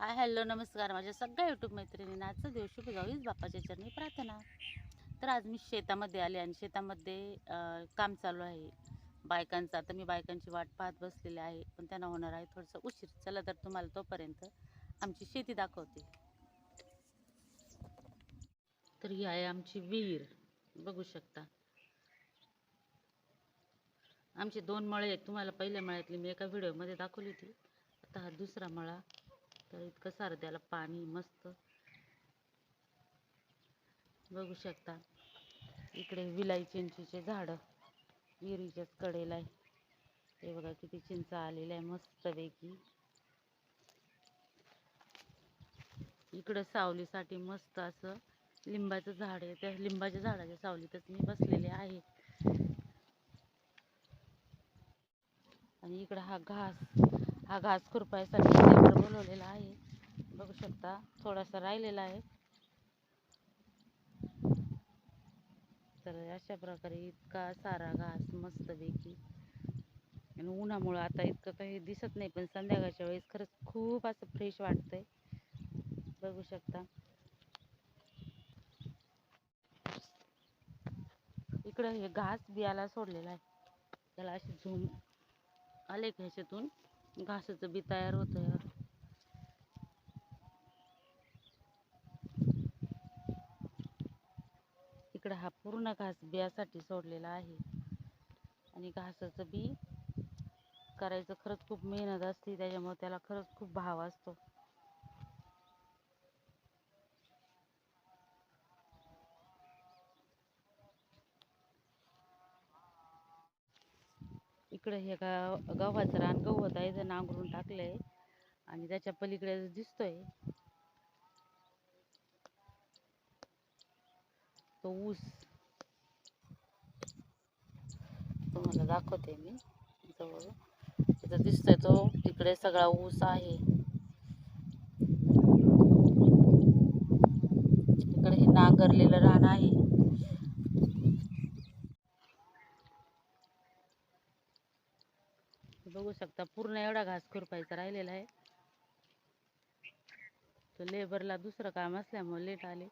Hi hello नमस्कार. माझ्या सगळ्या यूट्यूब मैत्रिणींना आजचं दिवशी शुभ जाऊ हीच चरणी प्रार्थना. तर आज मी शेतामध्ये आले आणि शेतामध्ये काम चालू आहे. बायकांचं आता मी बायकांची वाट पाहत बसलेली आहे पण त्यांना होणार आहे थोडंसं उशीर. चला तर तुम्हाला तोपर्यंत आमची शेती दाखवते. तर ही आहे आमची विहीर. बघू शकता. आमचे दोन मळे आहेत. तुम्हाला पहिल्या मळ्यातली मी एका व्हिडिओमध्ये दाखवली होती. आता हा दुसरा मळा तर इतकं सारं त्याला पाणी मस्त. बघू शकता. इकडे विलाई चिंचीचे झाडं. विहिरीच्याच कडेला आहे. हे बघा किती चिंच आलेलं आहे मस्तपैकी. इकडं सावलीसाठी मस्त असं लिंबाचं झाड आहे. त्या लिंबाच्या झाडाच्या सावलीतच मी बसलेले आहे. आणि इकडं हा घास. हा घास खुरपायसाठी लेबर बोलवलेला आहे. बघू शकता थोडासा राहिलेला आहे. तर अशा प्रकारे इतका सारा घास मस्तपैकी आणि उन्हामुळं आता इतकं काही दिसत नाही पण संध्याकाळच्या वेळेस खरंच खूप असं फ्रेश वाटतंय. बघू शकता. इकडं हे घास बियाला सोडलेला आहे. त्याला अशी झूम आले ह्याच्यातून. घासाचं बी तयार होतं इकडे हा पूर्ण घास बियासाठी सोडलेला आहे. आणि घासाचं बी करायचं खरंच खूप मेहनत असते त्याच्यामुळे त्याला खरंच खूप भाव असतो. इकडे हे गाव गव्हाचं रान गवत आहे इथं नांगरून टाकलंय. आणि त्याच्या पलीकडे दिसतोय. तो ऊस. तुम्हाला दाखवते मी. जवळ. तिथं दिसतोय तो. तिकडे सगळा ऊस आहे. इकडे हे नांगरलेलं रान आहे. बघू शकता. पूर्ण एवढा घास खुरपायचा राहिलेला आहे. तो लेबरला दुसरं काम असल्यामुळे लेट आले.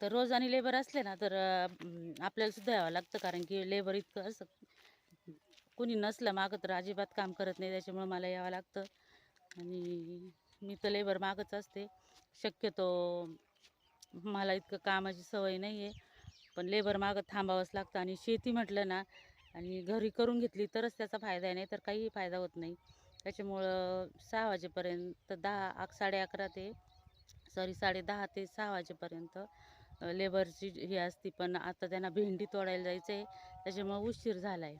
तर रोज आणि लेबर असले ना तर आपल्याला सुद्धा यावं लागतं. कारण की लेबर इतकं असं कुणी नसलं मागं तर अजिबात काम करत नाही त्याच्यामुळं मला यावं लागतं. आणि मी तर लेबर मागच असते. शक्यतो मला इतकं कामाची सवय नाही आहे पण लेबर मागं थांबावंच लागतं. आणि शेती म्हटलं ना आणि घरी करून घेतली तरच त्याचा फायदा आहे नाही तर काहीही फायदा होत नाही. त्याच्यामुळं सहा वाजेपर्यंत दहा अक साडे अकरा ते सॉरी साडे दहा ते सहा वाजेपर्यंत लेबरची ही असती पण आता त्यांना भेंडी तोडायला जायचं आहे त्याच्यामुळं उशीर झाला आहे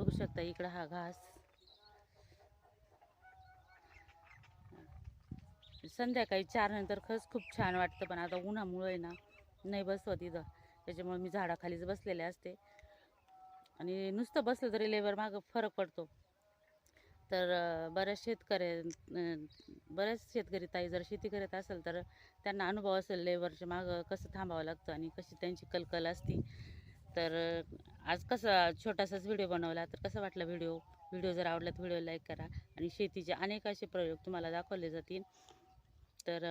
बघू शकता इकडं हा घास. संध्याकाळी चार नंतर खरंच खूप छान वाटतं पण आता उन्हामुळं आहे ना नाही बसवत इथं. त्याच्यामुळे मी झाडाखालीच बसलेले असते. आणि नुसतं बसलं तरी लेबर मागं फरक पडतो. तर बऱ्याच शेतकऱ्या बऱ्याच शेतकरी ताई जर शेती करत असेल तर त्यांना अनुभव असेल लेबरच्या मागं कसं थांबावं लागतं आणि कशी त्यांची कलकल असती. तर आज कसा छोटासाच व्हिडिओ बनवला तर कसा वाटला व्हिडिओ? व्हिडिओ जर आवडला तर व्हिडिओ लाईक करा आणि शेतीचे अनेक असे प्रयोग तुम्हाला दाखवले जातील. तर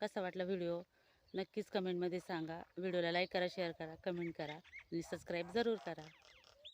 कसा वाटला व्हिडिओ? नक्कीच कमेंटमध्ये सांगा. व्हिडिओला लाईक करा शेअर करा कमेंट करा आणि सबस्क्राईब जरूर करा.